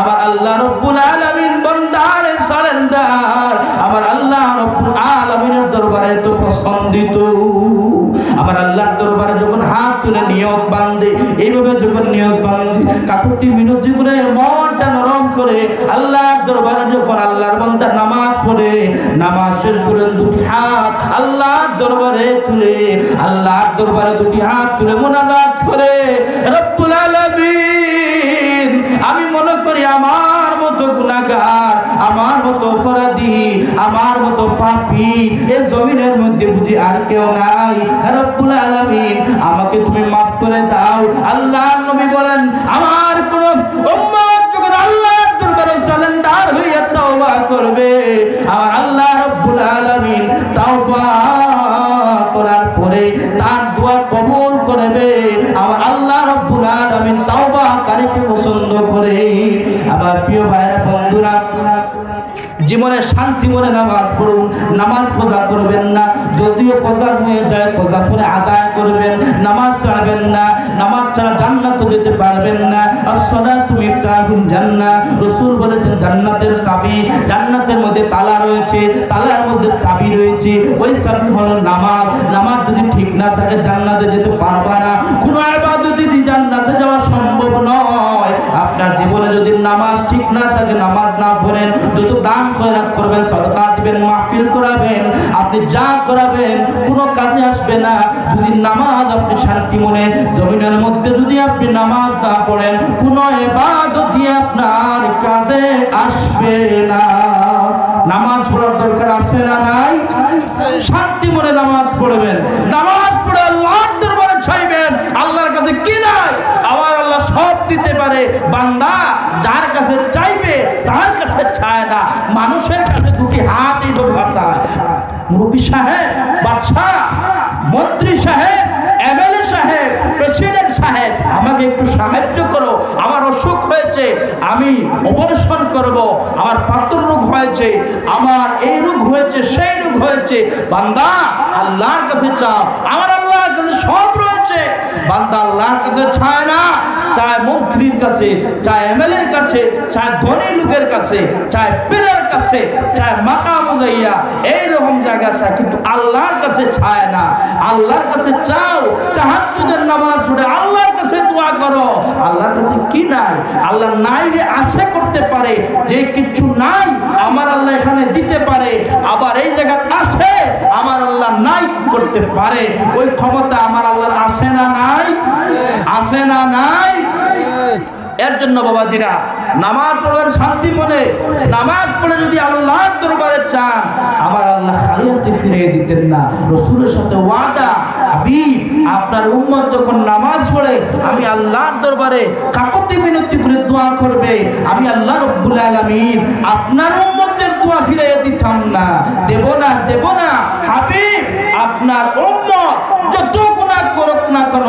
আমার আল্লাহ রব্বুল আলামিন বন্দার সারেন্ডার, আমার আল্লাহ রব্বুল আলামিনের দরবারে তো পছন্দিত আমার আল্লাহর দরবারে যখন হাত তুলে নিয়ত বান্ধে, এইভাবে যখন নিয়ত বান্ধে, কাকুতি মিনতি করে মনটা নরম করে আল্লাহর দরবারে যখন আল্লাহর বান্দা নামাজ পড়ে, নামাজ শেষ করে দুটি হাত আল্লাহর দরবারে তুলে, আল্লাহর দরবারে দুটি হাত তুলে মোনাজাত করে, রব্বুল আলামিন আমার মতো পাপী, এ জমিনের মধ্যে বুঝি আর কেউ নাই। রব্বুল আলামিন, আমাকে তুমি মাফ করে দাও। আল্লাহর নবী বলেন, আমার কোন উম্মত যখন আল্লাহর দরবারে সালেন্ডার হইয়া তওবা করবে, আমার আল্লাহ রব্বুল আলামিন তওবা করার পরে তার দোয়া কবুল করবে। আমার আল্লাহ রব্বুল আলামিন তওবা কারীকে পছন্দ করে। আমার প্রিয় ভাইরা বন্ধুরা জীবনে শান্তি মনে নামাজ পড়ুন, নামাজ পূজা করবেন না। যদিও পূজা হয়ে যায়, পূজা করে আদায় করবেন, নামাজ ছাড়বেন না, নামাজ ছাড়া জান্নাত যেতে পারবেন না। আসসালাতু তুমি ইফতাহুল জান্নাহ, রাসূল বলেছেন, জান্নাতের চাবি, জান্নাতের মধ্যে তালা রয়েছে, তালার মধ্যে চাবি রয়েছে। ওই চাবি হলো নামাজ। নামাজ যদি ঠিক না থাকে, জান্নাতে যেতে পারবা না। নামাজ ঠিক না থাকে, নামাজ না পড়েন যত দান খয়রাত করবেন, সদকা দিবেন, মাহফিল করাবেন, আপনি যা করাবেন, কোনো কাজে আসবে না। যদি নামাজ আপনি শান্তি মনে, জমিনের মধ্যে যদি আপনি নামাজ না পড়েন, কোনো এবাদতি আপনার কাজে আসবে না। নামাজ পড়ার দরকার আছে না নাই? শান্তি মনে নামাজ পড়বেন। নামাজ পড়ে আল্লাহর দরবারে চাইবেন, আল্লাহর কাছে কি নাই? আমার আল্লাহ সব দিতে পারে, বান্দা যার কাছে চাইবে, তার কাছে চায় না। মানুষের কাছে দুটি হাত এই ভাতা মুরব্বী সাহেব, বাদশাহ, মন্ত্রী সাহেব, এমএলএ সাহেব, প্রেসিডেন্ট সাহেব, আমাকে একটু সাহায্য করো। আমার অসুখ হয়েছে, আমি অপারেশন করব। আমার পাতর রোগ হয়েছে, আমার এই রোগ হয়েছে, সেই রোগ হয়েছে। বান্দা, আল্লাহর কাছে চাও। আমার আল্লাহর কাছে সব রয়েছে। বান্দা, আল্লাহর কাছে না চায় মন্ত্রীর কাছে চায় এমএলএর কাছে চায় ধনী লোকের কাছে চায় পীরের কাছে চায় মাকা মুজাইয়া। এইরকম জায়গা চায় কিন্তু আল্লাহর কাছে চায় না। আল্লাহর কাছে চাও, তাহাজ্জুদের নামাজ পড়ে আল্লাহর কাছে দোয়া করো। আল্লাহর কাছে কি নাই? আল্লাহ নাই রে আশা করতে পারে, যে কিছু নাই আমার আল্লাহ এখানে দিতে পারে। আবার এই জায়গা আছে, আমার আল্লাহ নাই করতে পারে। ওই ক্ষমতা আমার আল্লাহর আসে না নাই? আসে না নাই? এর জন্য বাবা বাবাজিরা, নামাজ পড়বেন শান্তি মনে। নামাজ পড়ে যদি আল্লাহর দরবারে চান আমার আল্লাহ খালি হাতে ফিরিয়ে দিতেন না। রসুলের সাথে ওয়াদা, হাবিব, আপনার উম্মত যখন নামাজ পড়ে, আমি আল্লাহর দরবারে কাকতি মিনতি করে দোয়া করবে। আমি আল্লাহ রব্বুল আলামিন আপনার উম্মতের দোয়া ফিরিয়ে দিতাম না। দেব না দেব না। হাবিব, আপনার উম্মত যত গুনাহ করুক না কেন